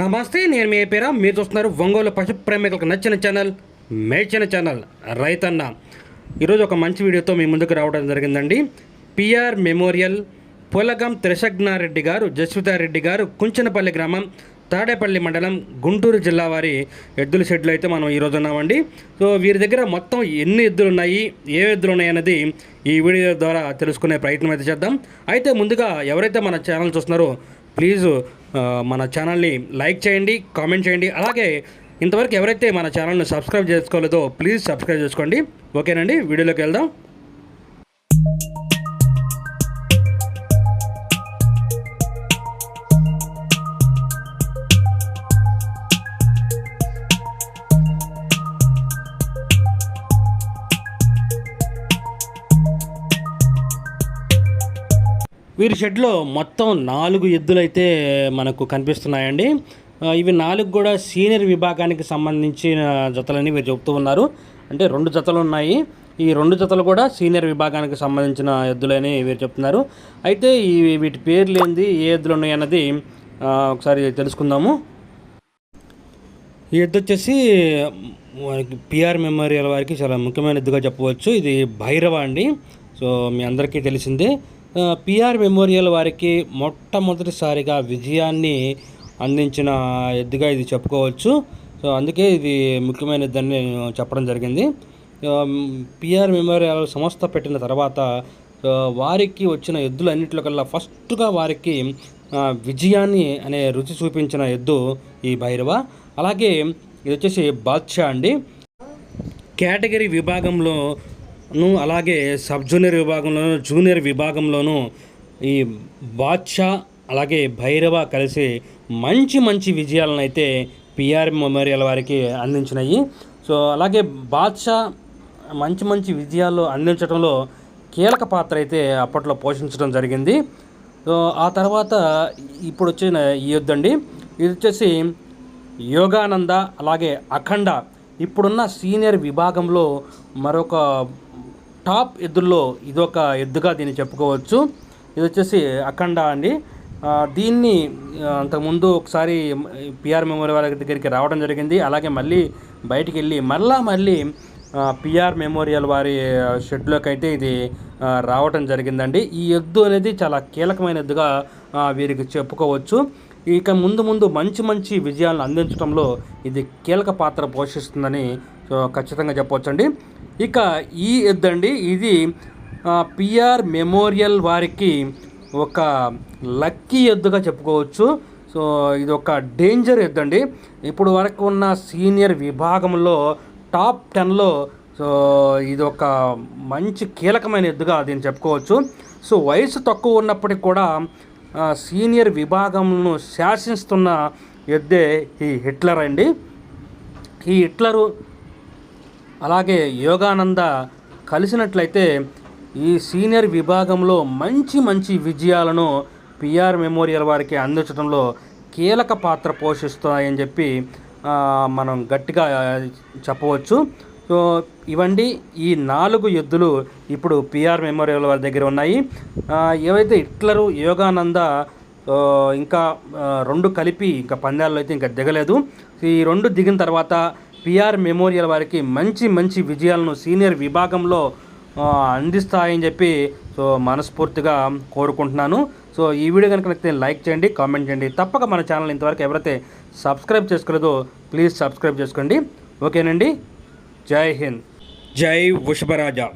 నమస్తే నేను మీ పేర మీరు చూస్తున్నారు ఒంగోలు పశు ప్రేమికులకు నచ్చిన ఛానల్ మేచిన ఛానల్ రైతన్న. ఈరోజు ఒక మంచి వీడియోతో మీ ముందుకు రావడం జరిగిందండి. పిఆర్ మెమోరియల్ పొలగం త్రిశగ్నారెడ్డి గారు జస్వితారెడ్డి గారు కుంచనపల్లి గ్రామం తాడేపల్లి మండలం గుంటూరు జిల్లా వారి ఎద్దుల షెడ్లు అయితే మనం ఈరోజు ఉన్నామండి. సో వీరి దగ్గర మొత్తం ఎన్ని ఎద్దులు ఉన్నాయి ఏ ఎద్దులు ఉన్నాయి అనేది ఈ వీడియో ద్వారా తెలుసుకునే ప్రయత్నం అయితే చేద్దాం. అయితే ముందుగా ఎవరైతే మన ఛానల్ చూస్తున్నారో ప్లీజ్ మన ఛానల్ని లైక్ చేయండి కామెంట్ చేయండి. అలాగే ఇంతవరకు ఎవరైతే మన ఛానల్ని సబ్స్క్రైబ్ చేసుకోలేదో ప్లీజ్ సబ్స్క్రైబ్ చేసుకోండి. ఓకేనండి వీడియోలోకి వెళ్దాం. వీరి షెడ్లో మొత్తం నాలుగు ఎద్దులు అయితే మనకు కనిపిస్తున్నాయండి. ఇవి నాలుగు కూడా సీనియర్ విభాగానికి సంబంధించిన జతలని వీరు చెబుతూ ఉన్నారు. అంటే రెండు జతలు ఉన్నాయి. ఈ రెండు జతలు కూడా సీనియర్ విభాగానికి సంబంధించిన ఎద్దులని వీరు చెప్తున్నారు. అయితే ఈ వీటి పేర్లు ఏంది ఏ ఎద్దులు ఉన్నాయి అన్నది ఒకసారి తెలుసుకుందాము. ఈ ఎద్దు వచ్చేసి మనకి పిఆర్ మెమోరియల్ వారికి చాలా ముఖ్యమైన ఎద్దుగా చెప్పవచ్చు. ఇది భైరవ అండి. సో మీ అందరికీ తెలిసిందే. పిఆర్ మెమోరియల్ వారికి మొట్టమొదటిసారిగా విజయాన్ని అందించిన ఎద్దుగా ఇది చెప్పుకోవచ్చు. సో అందుకే ఇది ముఖ్యమైన నేను చెప్పడం జరిగింది. పిఆర్ మెమోరియల్ సంస్థ పెట్టిన తర్వాత వారికి వచ్చిన ఎద్దులు ఫస్ట్గా వారికి విజయాన్ని అనే రుచి చూపించిన ఎద్దు ఈ భైరవ. అలాగే ఇది వచ్చేసి బాద్షా అండి. కేటగిరీ విభాగంలో ను అలాగే సబ్ జూనియర్ విభాగంలోను జూనియర్ విభాగంలోను ఈ బాద్షా అలాగే భైరవ కలిసి మంచి మంచి విజయాలను అయితే పిఆర్ మెమోరియల్ వారికి అందించినాయి. సో అలాగే బాద్షా మంచి మంచి విజయాలు అందించడంలో కీలక పాత్ర అయితే అప్పట్లో పోషించడం జరిగింది. సో ఆ తర్వాత ఇప్పుడు వచ్చిన ఈ యుద్ధండి. ఇది వచ్చేసి యోగానంద అలాగే అఖండ ఇప్పుడున్న సీనియర్ విభాగంలో మరొక టాప్ ఎద్దుల్లో ఇదొక ఎద్దుగా దీన్ని చెప్పుకోవచ్చు. ఇది వచ్చేసి అఖండ అండి. దీన్ని అంతకుముందు ఒకసారి పిఆర్ మెమోరియల్ వాళ్ళ దగ్గరికి రావడం జరిగింది. అలాగే మళ్ళీ బయటికి వెళ్ళి మళ్ళా మళ్ళీ పిఆర్ మెమోరియల్ వారి షెడ్లోకి అయితే ఇది రావటం జరిగిందండి. ఈ ఎద్దు అనేది చాలా కీలకమైన ఎద్దుగా వీరికి చెప్పుకోవచ్చు. ఇక ముందు ముందు మంచి మంచి విజయాలను అందించడంలో ఇది కీలక పాత్ర పోషిస్తుందని సో ఖచ్చితంగా చెప్పవచ్చండి. ఇక ఈ ఎద్దండి ఇది పిఆర్ మెమోరియల్ వారికి ఒక లక్కీ ఎద్దుగా చెప్పుకోవచ్చు. సో ఇది ఒక డేంజర్ ఎద్దండి. ఇప్పుడు వరకు ఉన్న సీనియర్ విభాగంలో టాప్ టెన్లో సో ఇది ఒక మంచి కీలకమైన ఎద్దుగా దీన్ని చెప్పుకోవచ్చు. సో వయసు తక్కువ ఉన్నప్పటికీ కూడా సీనియర్ విభాగంను శాసిస్తున్న ఎద్దే ఈ హిట్లర్ అండి. ఈ హిట్లరు అలాగే యోగానంద కలిసినట్లయితే ఈ సీనియర్ విభాగంలో మంచి మంచి విజయాలను పిఆర్ మెమోరియల్ వారికి అందించడంలో కీలక పాత్ర పోషిస్తాయని చెప్పి మనం గట్టిగా చెప్పవచ్చు. సో ఇవండి ఈ నాలుగు ఎద్దులు ఇప్పుడు పిఆర్ మెమోరియల్ వారి దగ్గర ఉన్నాయి. ఏవైతే హిట్లరు యోగానంద ఇంకా రెండు కలిపి ఇంకా పందాల్లో అయితే ఇంకా దిగలేదు. ఈ రెండు దిగిన తర్వాత పిఆర్ మెమోరియల్ వారికి మంచి మంచి విజయాలను సీనియర్ విభాగంలో అందిస్తాయని చెప్పి సో మనస్ఫూర్తిగా కోరుకుంటున్నాను. సో ఈ వీడియో కనుక నచ్చితే లైక్ చేయండి కామెంట్ చేయండి. తప్పక మన ఛానల్ ఇంతవరకు ఎవరైతే సబ్స్క్రైబ్ చేసుకోలేదో ప్లీజ్ సబ్స్క్రైబ్ చేసుకోండి. ఓకేనండి? జై హింద్. జై వృషభరాజా.